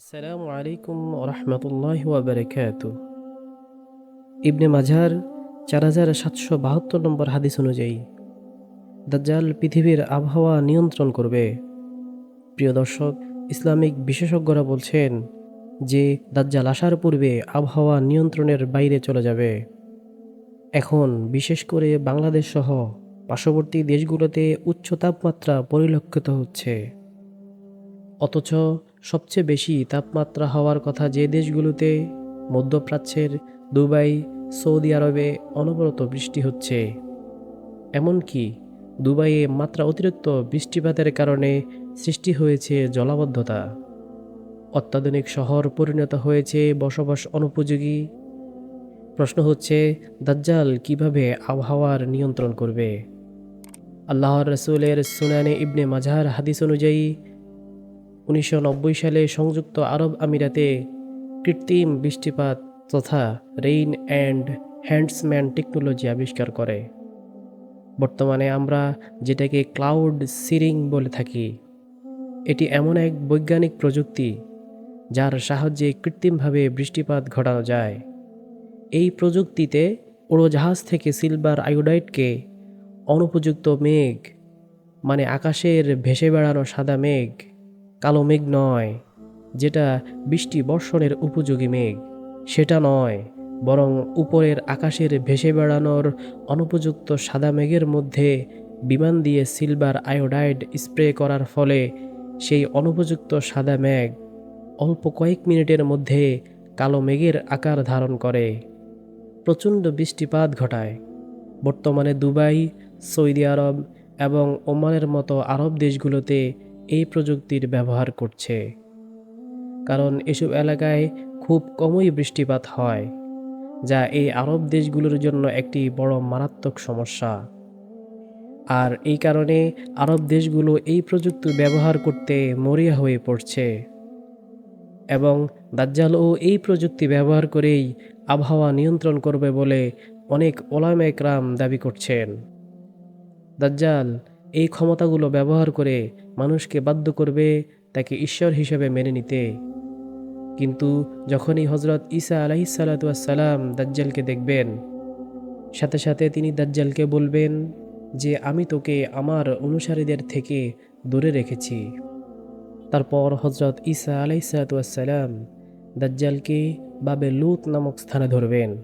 আসসালামু আলাইকুম রহমতুল্লাহ ওবরাকাত ইবনে মাঝার চার হাজার সাতশো বাহাত্তর নম্বর হাদিস অনুযায়ী, দাজ্জাল পৃথিবীর আবহাওয়া নিয়ন্ত্রণ করবে। প্রিয় দর্শক, ইসলামিক বিশেষজ্ঞরা বলছেন যে, দাজ্জাল আসার পূর্বে আবহাওয়া নিয়ন্ত্রণের বাইরে চলে যাবে। এখন বিশেষ করে বাংলাদেশ সহ পার্শ্ববর্তী দেশগুলোতে উচ্চ তাপমাত্রা পরিলক্ষিত হচ্ছে। অথচ সবচেয়ে বেশি তাপমাত্রা হওয়ার কথা যে দেশগুলোতে মধ্যপ্রাচ্যের দুবাই, সৌদি আরবে অনবরত বৃষ্টি হচ্ছে। এমনকি দুবাইয়ে মাত্রা অতিরিক্ত বৃষ্টিপাতের কারণে সৃষ্টি হয়েছে জলাবদ্ধতা। অত্যাধুনিক শহর পরিণত হয়েছে বসবাস অনুপযোগী। প্রশ্ন হচ্ছে, দাজ্জাল কীভাবে আবহাওয়ার নিয়ন্ত্রণ করবে? আল্লাহর রসুলের সুনানে ইবনে মাঝার হাদিস অনুযায়ী উনিশশো নব্বই সালে সংযুক্ত আরব আমিরাতে কৃত্রিম বৃষ্টিপাত তথা রেইন অ্যান্ড হ্যান্ডসম্যান টেকনোলজি আবিষ্কার করে। বর্তমানে আমরা যেটাকে ক্লাউড সিরিং বলে থাকি, এটি এমন এক বৈজ্ঞানিক প্রযুক্তি যার সাহায্যে কৃত্রিমভাবে বৃষ্টিপাত ঘটানো যায়। এই প্রযুক্তিতে উড়োজাহাজ থেকে সিলভার আয়োডাইডকে অনুপযুক্ত মেঘ মানে আকাশের ভেসে বেড়ানো সাদা মেঘ কালো মেঘ নয়, যেটা বৃষ্টি বর্ষণের উপযোগী মেঘ। সেটা নয়, বরং উপরের আকাশের ভেসে বেড়ানোর অনুপযুক্ত সাদা মেঘের মধ্যে বিমান দিয়ে সিলভার আয়োডাইড স্প্রে করার ফলে সেই অনুপযুক্ত সাদা মেঘ অল্প কয়েক মিনিটের মধ্যে কালো মেঘের আকার ধারণ করে। প্রচণ্ড বৃষ্টিপাত ঘটায়। বর্তমানে দুবাই, সৌদি আরব এবং ওমানের মতো আরব দেশগুলোতে এই প্রযুক্তির ব্যবহার করছে। কারণ এসব এলাকায় খুব কমই বৃষ্টিপাত হয়, যা এই আরব দেশগুলোর জন্য একটি বড় মারাত্মক সমস্যা। আর এই কারণে আরব দেশগুলো এই প্রযুক্তি ব্যবহার করতে মরিয়া হয়ে পড়ছে। এবং দাজ্জালও এই প্রযুক্তি ব্যবহার করেই আবহাওয়া নিয়ন্ত্রণ করবে বলে অনেক ওলামা একরাম দাবি করছেন। দাজ্জাল এই ক্ষমতাগুলো ব্যবহার করে মানুষকে বাধ্য করবে তাকে ঈশ্বর হিসেবে মেনে নিতে। কিন্তু যখনই হজরত ঈসা আলাইসালাতাম দাজ্জালকে দেখবেন, সাথে সাথে তিনি দাজ্জালকে বলবেন যে, আমি তোকে আমার অনুসারীদের থেকে দূরে রেখেছি। তারপর হজরত ঈসা আলাইসালাতাম দাজ্জালকে বাবে লুত নামক স্থানে ধরবেন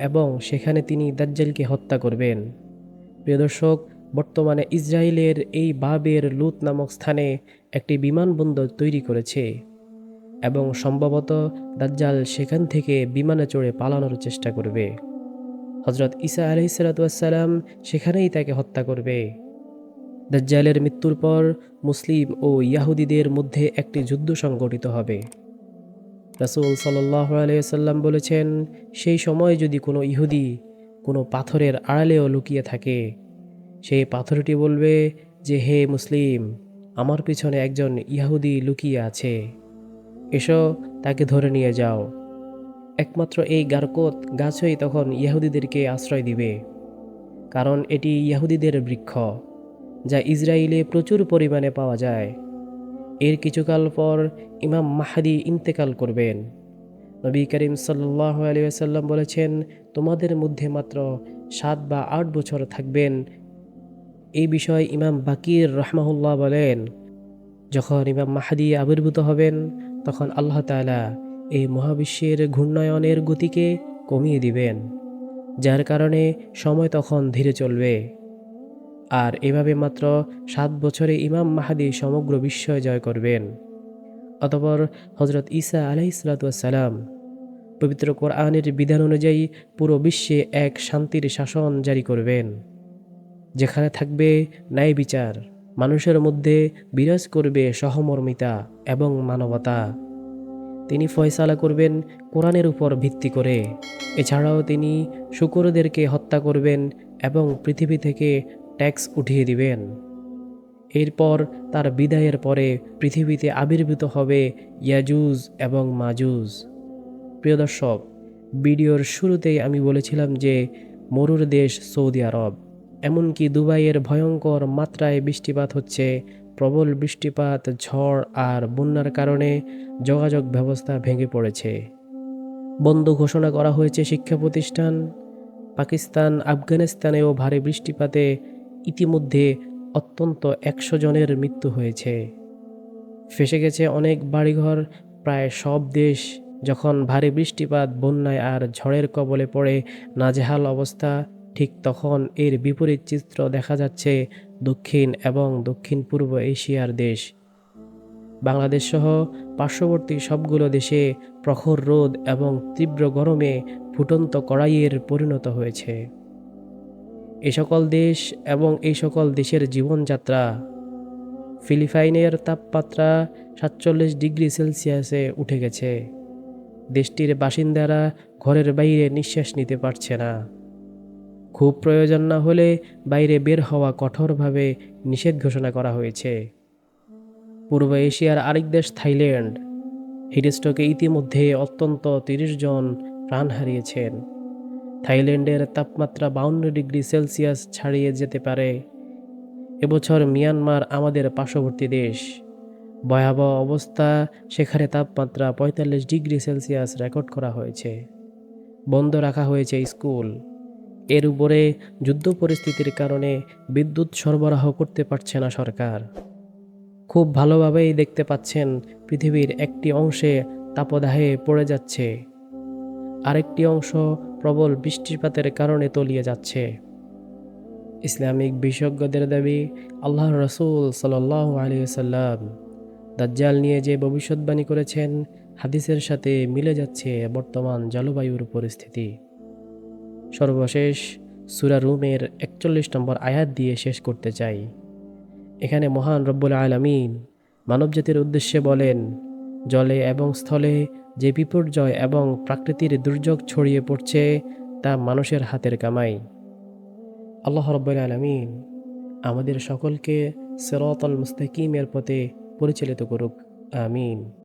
এবং সেখানে তিনি দাজ্জালকে হত্যা করবেন। প্রিয় দর্শক বর্তমানে ইসরায়েলের এই বাবের লুত নামক স্থানে একটি বিমানবন্দর তৈরি করেছে এবং সম্ভবত দাজ্জাল সেখান থেকে বিমানে চড়ে পালানোর চেষ্টা করবে। হজরত ইসা আলহিসাল্লাম সেখানেই তাকে হত্যা করবে। দাজ্জালের মৃত্যুর পর মুসলিম ও ইয়াহুদিদের মধ্যে একটি যুদ্ধ সংগঠিত হবে। রাসুল সাল্লাহ আলাইসাল্লাম বলেছেন, সেই সময় যদি কোনো ইহুদি কোনো পাথরের আড়ালেও লুকিয়ে থাকে সেই পাথরটি বলবে যে, হে মুসলিম, আমার পিছনে একজন ইয়াহুদি লুকিয়ে আছে। এসো, তাকে ধরে নিয়ে যাও। একমাত্র এই গারকোত গাছই তখন ইয়াহুদিদেরকে আশ্রয় দিবে। কারণ এটি ইয়াহুদিদের বৃক্ষ, যা ইসরায়েলে প্রচুর পরিমাণে পাওয়া যায়। এর কিছুকাল পর ইমাম মাহাদি ইন্তেকাল করবেন। নবী করিম সাল্লাহ আলিয়াল্লাম বলেছেন, তোমাদের মধ্যে মাত্র সাত বা আট বছর থাকবেন এই বিষয়ে ইমাম বাকির রহমাহুল্লাহ বলেন, যখন ইমাম মাহাদি আবির্ভূত হবেন, তখন আল্লাহ তালা এই মহাবিশ্বের ঘূর্ণায়নের গতিকে কমিয়ে দিবেন, যার কারণে সময় তখন ধীরে চলবে। আর এভাবে মাত্র সাত বছরে ইমাম মাহাদি সমগ্র বিশ্বয় জয় করবেন। অতপর হজরত ঈসা আলাইসালাম পবিত্র কোরআনের বিধান অনুযায়ী পুরো বিশ্বে এক শান্তির শাসন জারি করবেন। যেখানে থাকবে ন্যায় বিচার, মানুষের মধ্যে বিরাজ করবে সহমর্মিতা এবং মানবতা। তিনি ফয়সালা করবেন কোরআনের উপর ভিত্তি করে। এছাড়াও তিনি শুকুরদেরকে হত্যা করবেন এবং পৃথিবী থেকে ট্যাক্স উঠিয়ে দিবেন। এরপর তার বিদায়ের পরে পৃথিবীতে আবির্ভূত হবে ইয়াজুজ এবং মাজুজ। প্রিয় দর্শক, ভিডিওর শুরুতেই আমি বলেছিলাম যে মরুর দেশ সৌদি আরব। এমনকি দুবাইয়ের ভয়ঙ্কর মাত্রায় বৃষ্টিপাত হচ্ছে, প্রবল বৃষ্টিপাত, ঝড় আর বন্যার কারণে যোগাযোগ ব্যবস্থা ভেঙে পড়েছে। বন্ধ ঘোষণা করা হয়েছে শিক্ষা প্রতিষ্ঠান। পাকিস্তান, আফগানিস্তানেও ভারী বৃষ্টিপাতে ইতিমধ্যে অত্যন্ত একশো জনের মৃত্যু হয়েছে। ফেসে গেছে অনেক বাড়িঘর, প্রায় সব দেশ। যখন ভারী বৃষ্টিপাত, বন্যায় আর ঝড়ের কবলে পড়ে, নাজেহাল অবস্থা। ঠিক তখন এর বিপরীত চিত্র দেখা যাচ্ছে দক্ষিণ এবং দক্ষিণ পূর্ব এশিয়ার দেশ। বাংলাদেশ সহ পার্শ্ববর্তী সবগুলো দেশে প্রখর রোদ এবং তীব্র গরমে ফুটন্ত কড়াইয়ের পরিণত হয়েছে। এ সকল দেশ এবং এই সকল দেশের জীবনযাত্রা। ফিলিপাইনের তাপমাত্রা সাতচল্লিশ ডিগ্রি সেলসিয়াসে উঠে গেছে। দেশটির বাসিন্দারা ঘরের বাইরে নিঃশ্বাস নিতে পারছে না। খুব প্রয়োজন না হলে বাইরে বের হওয়া কঠোরভাবে নিষেধ ঘোষণা করা হয়েছে। পূর্ব এশিয়ার আরেক দেশ থাইল্যান্ড। হিটস্ট্রোকে ইতিমধ্যে অত্যন্ত তিরিশ জন প্রাণ হারিয়েছেন। থাইল্যান্ডের তাপমাত্রা বাউন্ন ডিগ্রি সেলসিয়াস ছাড়িয়ে যেতে পারে। এবছর মিয়ানমার আমাদের পার্শ্ববর্তী দেশ। ভয়াবহ অবস্থা, সেখানে তাপমাত্রা পঁয়তাল্লিশ ডিগ্রি সেলসিয়াস রেকর্ড করা হয়েছে। বন্ধ রাখা হয়েছে স্কুল। এর উপরে যুদ্ধ পরিস্থিতির কারণে বিদ্যুৎ সরবরাহ করতে পারছে না সরকার। খুব ভালোভাবেই দেখতে পাচ্ছেন পৃথিবীর একটি অংশে তাপদাহে পড়ে যাচ্ছে। আরেকটি অংশ প্রবল বৃষ্টিপাতের কারণে তলিয়ে যাচ্ছে। ইসলামিক বিশেষজ্ঞদের দাবি আল্লাহ রসুল সাল্লাহ আলিয়াল্লাম দাজ্জাল নিয়ে যে ভবিষ্যৎবাণী করেছেন, হাদিসের সাথে মিলে যাচ্ছে বর্তমান জলবায়ুর পরিস্থিতি। সর্বশেষ সুরা রুমের একচল্লিশ নম্বর আয়াত দিয়ে শেষ করতে চাই। এখানে মহান রব্বুল আলমিন মানবজাতির উদ্দেশ্যে বলেন, জলে এবং স্থলে যে বিপর্যয় এবং প্রাকৃতির দুর্যোগ ছড়িয়ে পড়ছে, তা মানুষের হাতের কামাই। আল্লাহ রব্বুল আলমিন আমাদের সকলকে সেরতল মুস্তাকিমের পথে পরিচালিত করুক। আমিন।